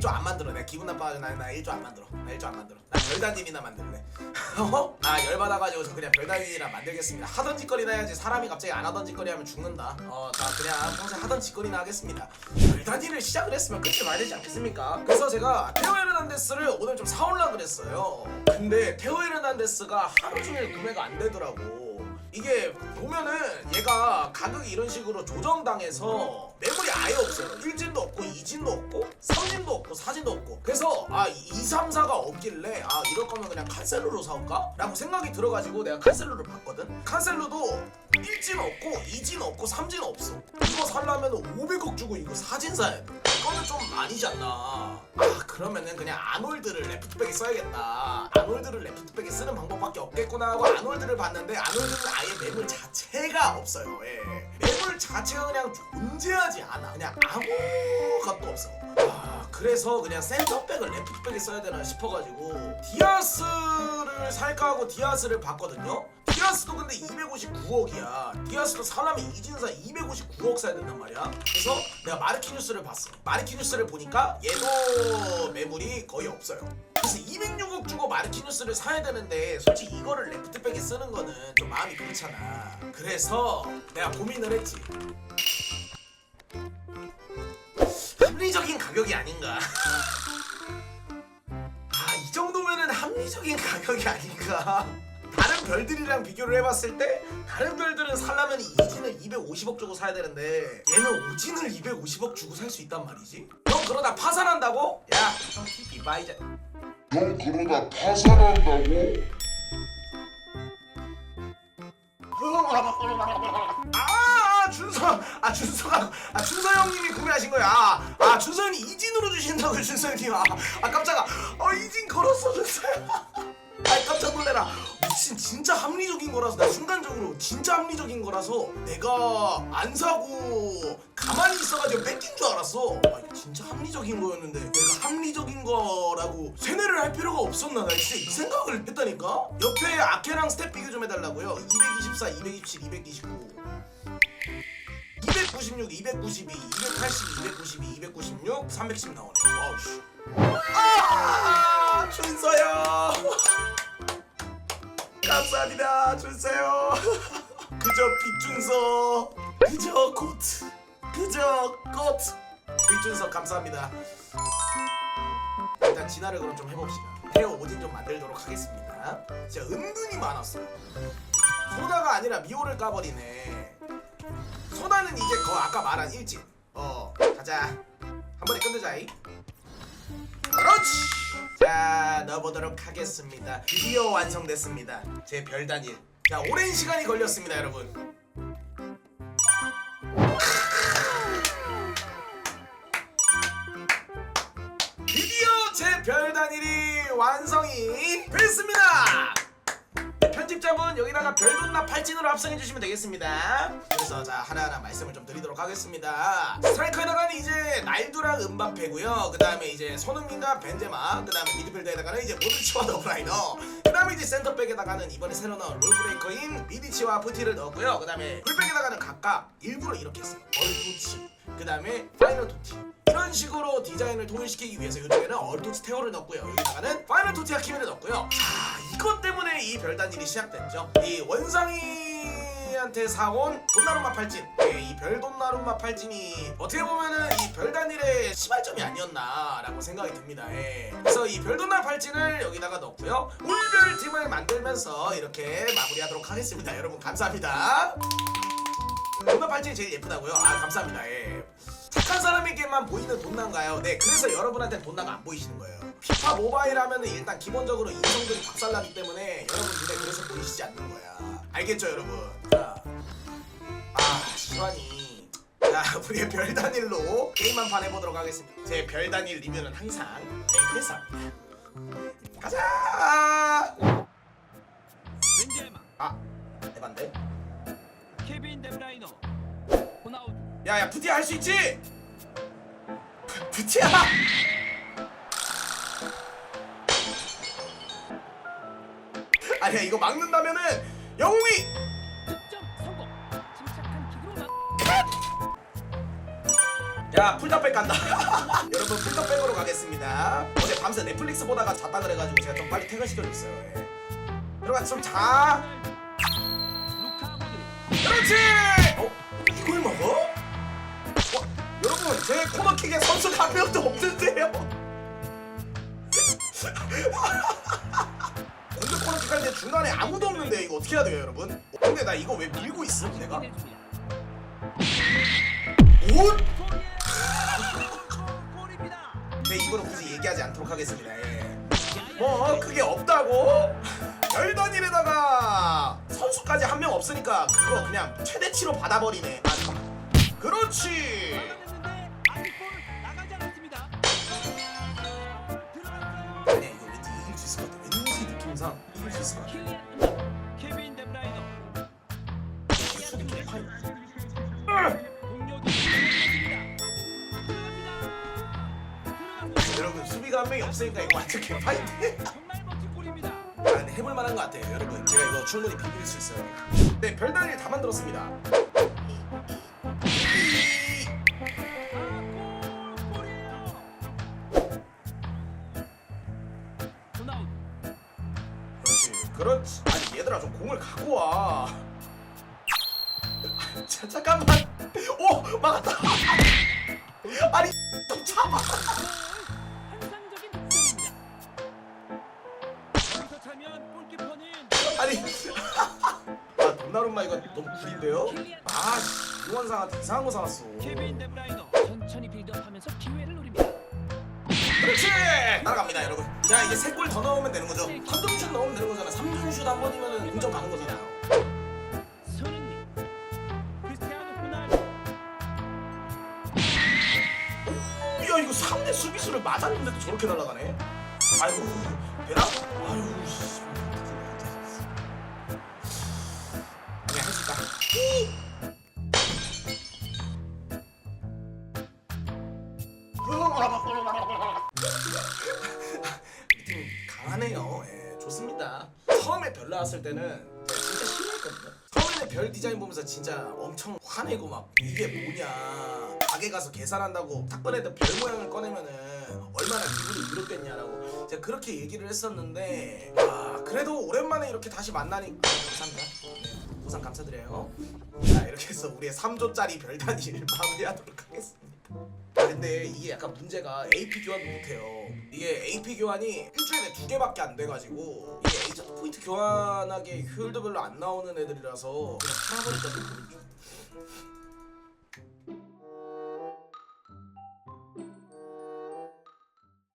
1조 안 만들어. 내가 기분 나빠가지고 나, 나 1조 안 만들어. 나 1조 안 만들어. 나 별단일이나 만들래. 어? 나 열받아가지고 저 그냥 별단일이나 만들겠습니다. 하던 짓거리나 해야지. 사람이 갑자기 안 하던 짓거리 하면 죽는다. 어자 그냥 평소에 하던 짓거리나 하겠습니다. 별단일을 시작을 했으면 끝을 봐야 되지 않겠습니까? 그래서 제가 테오 에르난데스를 오늘 좀 사올라 그랬어요. 근데 테오 에르난데스가 하루 종일 구매가 안 되더라고 이게 보면은 얘가 가격이 이런 식으로 조정당해서 매물이 아예 없어요. 1진도 없고 2진도 없고 3진도 없고 4진도 없고 그래서 아 2, 3, 4가 없길래 아 이럴 거면 그냥 칸셀로로 사올까? 라고 생각이 들어가지고 내가 칸셀로를 봤거든? 칸셀로도 1진 없고 2진 없고 3진 없어. 이거 살려면 500억 주고 이거 4진 사야 돼. 이거는 좀 아니지 않나. 아 그러면은 그냥 아놀드를 레프트백에 써야겠다. 아놀드를 레프트백에 쓰는 방법밖에 없겠구나 하고 아놀드를 봤는데 아놀드는 아예 매물 자체가 없어요. 예. 매물 자체가 그냥 존재하지 않아. 그냥 아무것도 없어. 아 그래서 그냥 센터백을 레프트백에 써야 되나 싶어가지고 디아스를 살까 하고 디아스를 봤거든요 디아스도 근데 259억이야. 디아스도 사람이 이진사 259억 사야 된단 말이야. 그래서 내가 마르키뉴스를 봤어. 마르키뉴스를 보니까 얘도 매물이 거의 없어요. 그래서 206억 주고 마르키뉴스를 사야 되는데 솔직히 이거를 레프트백에 쓰는 거는 좀 마음이 그렇잖아. 그래서 내가 고민을 했지. 합리적인 가격이 아닌가? 아 이 정도면은 합리적인 가격이 아닌가 다른 별들이랑 비교를 해봤을 때 다른 별들은 살려면 이진을 250억 주고 사야 되는데 얘는 오진을 250억 주고 살 수 있단 말이지. 형 그러다 파산한다고? 야 형 TV 봐 이제 형 그러다 파산한다고? 아 준서 아 준서가 아 준서 형님이 구매하신 거야. 아, 아 준서 형이 이진으로 주신다고 준서 형님. 아, 아 깜짝아. 어 이진 걸었어 준서 아 깜짝 놀래라 미친 진짜 합리적인 거라서 나 순간적으로 진짜 합리적인 거라서 내가 안 사고 가만히 있어가지고 뺏긴 줄 알았어. 아 진짜 합리적인 거였는데 내가 합리적인 거라고 세뇌를 할 필요가 없었나? 나 진짜 이 생각을 했다니까? 옆에 아케랑 스텝 비교 좀 해달라고요. 224 227 229 296, 292, 280, 292, 296, 310 나오네. 와우 씨. 감사합니다, 준서요. 그저 빅준서, 그저 코트, 그저 코트. 빅준서 감사합니다. 일단 진화를 그럼 좀 해봅시다. 헤어 오딘 좀 만들도록 하겠습니다. 진짜 은근히 많았어요. 소다가 아니라 미호를 까버리네. 소다는 이제 거 아까 말한 일진. 어 가자. 한 번에 끝내자 이. 그렇지. 자 넣어보도록 하겠습니다. 드디어 완성됐습니다. 제 별단 일. 자 오랜 시간이 걸렸습니다, 여러분. 드디어 제 별단일이 완성이 됐습니다. 편집점은 여기다가 별돈나 팔진으로 합성해 주시면 되겠습니다. 그래서 자 하나하나 말씀을 좀 드리도록 하겠습니다. 스트라이커에다가는 이제 날두랑 은바페고요. 그 다음에 이제 손흥민과 벤제마, 그 다음에 미드필더에다가는 이제 모드치와 더브라이너, 그 다음에 이제 센터백에다가는 이번에 새로 나온 롤브레이커인 미디치와 푸티를 넣었고요. 그 다음에 풀백에다가는 각각 일부러 이렇게 했어요. 얼토치, 그 다음에 파이널 토티. 이런 식으로 디자인을 통일시키기 위해서 이쪽에는 얼토치 테오를 넣었고요. 여기다가는 파이널 토티 아 키미를 넣었고요. 자, 이것 때문에 이 별단일이 시작됐죠. 이 원상이 한테 사온 돈나룸마 팔진. 예, 이 별 돈나룸마 팔진이 어떻게 보면은 이 별단일의 시발점이 아니었나라고 생각이 듭니다. 예. 그래서 이 별 돈나 팔진을 여기다가 넣고요. 울별 팀을 만들면서 이렇게 마무리하도록 하겠습니다. 여러분 감사합니다. 돈나 팔진이 제일 예쁘다고요? 아 감사합니다. 예. 착한 사람에게만 보이는 돈나인가요? 네, 그래서 여러분한테 돈나가 안 보이시는 거예요. 피파 모바일 하면은 일단 기본적으로 인성들이 박살나기 때문에 여러분 눈에 그래서 보이시지 않는 거야. 알겠죠, 여러분? 자, 아, 시환이. 자, 우리의 별 단 일로 게임 한 판 해보도록 하겠습니다. 제 별 단 일 리뷰는 항상 랭크에서 합니다. 가자! 벤제마, 아, 해봤는데? 케빈 데브라이너, 호나우두, 야, 야, 부티야 할수 있지? 부- 부티야! 아니야, 이거 막는다면은 영웅이. 자 풀더백 간다 여러분 풀더백으로 가겠습니다 어제 밤새 넷플릭스 보다가 잤다 그래가지고 제가 좀 빨리 퇴근시켜줬어요 예. 들어가 좀자 그렇지 어? 이걸 먹어? 와, 여러분 제 코너킥에 선수가 한 명도 없는데요 공격 코너킥 할때 중간에 아무도 없는데 이거 어떻게 해야 돼요 여러분? 어, 근데 나 이거 왜 밀고 있음 내가? 옷? 네 이거는 굳이 얘기하지 않도록 하겠습니다. 예. 뭐 그게 없다고? 별단일에다가 선수까지 한 명 없으니까 그거 그냥 최대치로 받아버리네. 아. 그렇지. 다. 들어갑니다. 여러분 수비가 한 명이 없으니까 이거 완전 골입니다. 아, 근데 해볼 만한 것 같아요 여러분. 제가 이거 충분히 비빌 수 있어요. 네 별단일 다 만들었습니다. 그렇지 아니 얘들아 좀 공을 갖고 와. 아, 자, 잠깐만. 오 막았다. 아니 좀 참아. 아니 아 돈나룸마 이거 너무 구린데요? 아 씨, 유원상한테 이상한 거 사왔어. 케빈 데브라이너 천천히 빌드업하면서 기회를 노립니다. 그렇지! 따라갑니다 여러분. 자 이제 세 골 더 넣으면 되는 거죠. 한점슛 넣으면 되는 거잖아 삼점슛 한 번이면 공정 가는 거잖아요. 호날두. 야 이거 상대 수비수를 맞았는데도 저렇게 날아가네? 아이고 되나? 아유 씨 강하네요. 예 좋습니다. 처음에 별 나왔을 때는 진짜 싫어했거든요. 처음에는 별 디자인 보면서 진짜 엄청 화내고 막 이게 뭐냐. 가게 가서 계산한다고 탁번에다 별 모양을 꺼내면은 얼마나 기분이 위롭겠냐라고 제가 그렇게 얘기를 했었는데 아 그래도 오랜만에 이렇게 다시 만나니 아, 감사합니다. 네, 보상 감사드려요. 자 이렇게 해서 우리의 3조짜리 별 단위를 마무리하도록 하겠습니다. 아, 근데 이게 약간 문제가 AP 교환도 못해요. 이게 AP 교환이 일주일에 두 개밖에 안 돼가지고 이게 에이전트 포인트 교환하기에 효율도 별로 안 나오는 애들이라서 그냥 팔아버릴까.